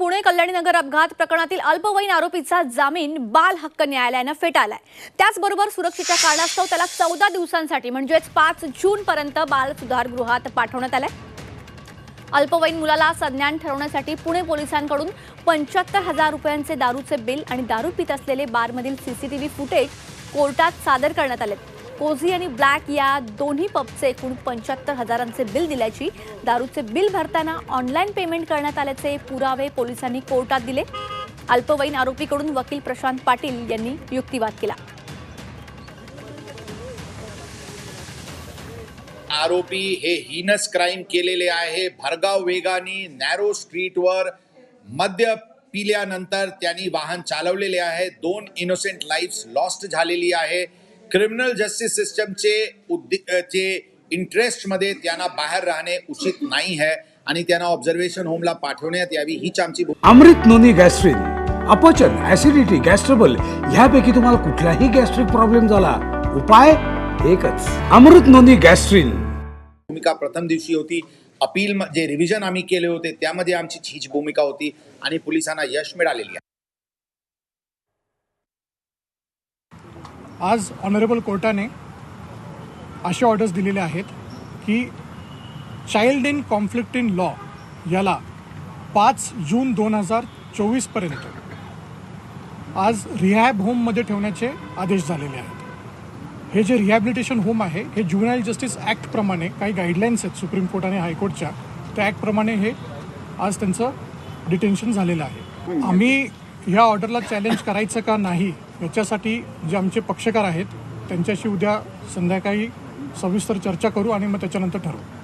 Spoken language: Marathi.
पुणे कल्याणीनगर अपघात प्रकरणातील अल्पवयीन आरोपीचा जामीन बाल हक्क न्यायालयानं फेटाळलाय. त्याचबरोबर सुरक्षेच्या कारणास्तव त्याला चौदा दिवसांसाठी म्हणजेच पाच जून पर्यंत बाल सुधारगृहात पाठवण्यात आलंय. अल्पवयीन मुलाला संज्ञान ठरवण्यासाठी पुणे पोलिसांकडून पंच्याहत्तर हजार रुपयांचे दारूचे बिल आणि दारू पित असलेले बारमधील सीसीटीव्ही फुटेज कोर्टात सादर करण्यात आले कोझी आणि ब्लॅक या दोन्ही पबचे एकूण पंच्याहत्तर हजारांचे बिल दिल्याची दारूचे बिल भरताना ऑनलाईन पेमेंट करण्यात आल्याचे पुरावे पोलिसांनी कोर्टात दिले. अल्पवयीन आरोपीकडून वकील प्रशांत पाटील यांनी युक्तिवाद केला. आरोपी हे हिनस क्राईम केलेले आहे. भरगाव वेगाने नॅरो स्ट्रीटवर मद्य पिल्यानंतर त्यांनी वाहन चालवलेले आहे. दोन इनोसेंट लाईफ लॉस्ट झालेली आहे. क्रिमिनल जस्टिस सिस्टमचे उद्दे चे इंटरेस्टमध्ये त्यांना बाहेर राहणे उचित नाही आहे आणि त्यांना ऑब्झर्वेशन होमला पाठवण्यात यावी हीच आमची अमृत नोनी गॅस्ट्रिन अपचन ऍसिडिटी गॅस्ट्रबल ह्यापैकी तुम्हाला कुठलाही गॅस्ट्रिक प्रॉब्लेम झाला उपाय एकच. Amrut noni gastrin. भूमिका प्रथम दिवशी होती अपील जे रिव्हिजन आम्ही केले होते त्यामध्ये आमची हीच भूमिका होती आणि पोलिसांना यश मिळालेली आहे. आज ऑनरेबल कोर्टाने असे ऑर्डर्स दिलेले आहेत की child in conflict in law याला पाच जून दोन हजार चोवीसपर्यंत आज रिहॅब होममध्ये ठेवण्याचे आदेश झालेले आहेत. हे जे रिहॅबिलिटेशन होम आहे हे ज्युनाईल जस्टिस ॲक्टप्रमाणे काही गाईडलाईन्स आहेत सुप्रीम कोर्ट आणि हायकोर्टच्या त्या ॲक्टप्रमाणे हे आज त्यांचं डिटेन्शन झालेलं आहे. आम्ही ह्या ऑर्डरला चॅलेंज करायचं का नाही याच्यासाठी जे आमचे पक्षकार आहेत त्यांच्याशी उद्या संध्याकाळी सविस्तर चर्चा करू आणि मग त्याच्यानंतर ठरवू.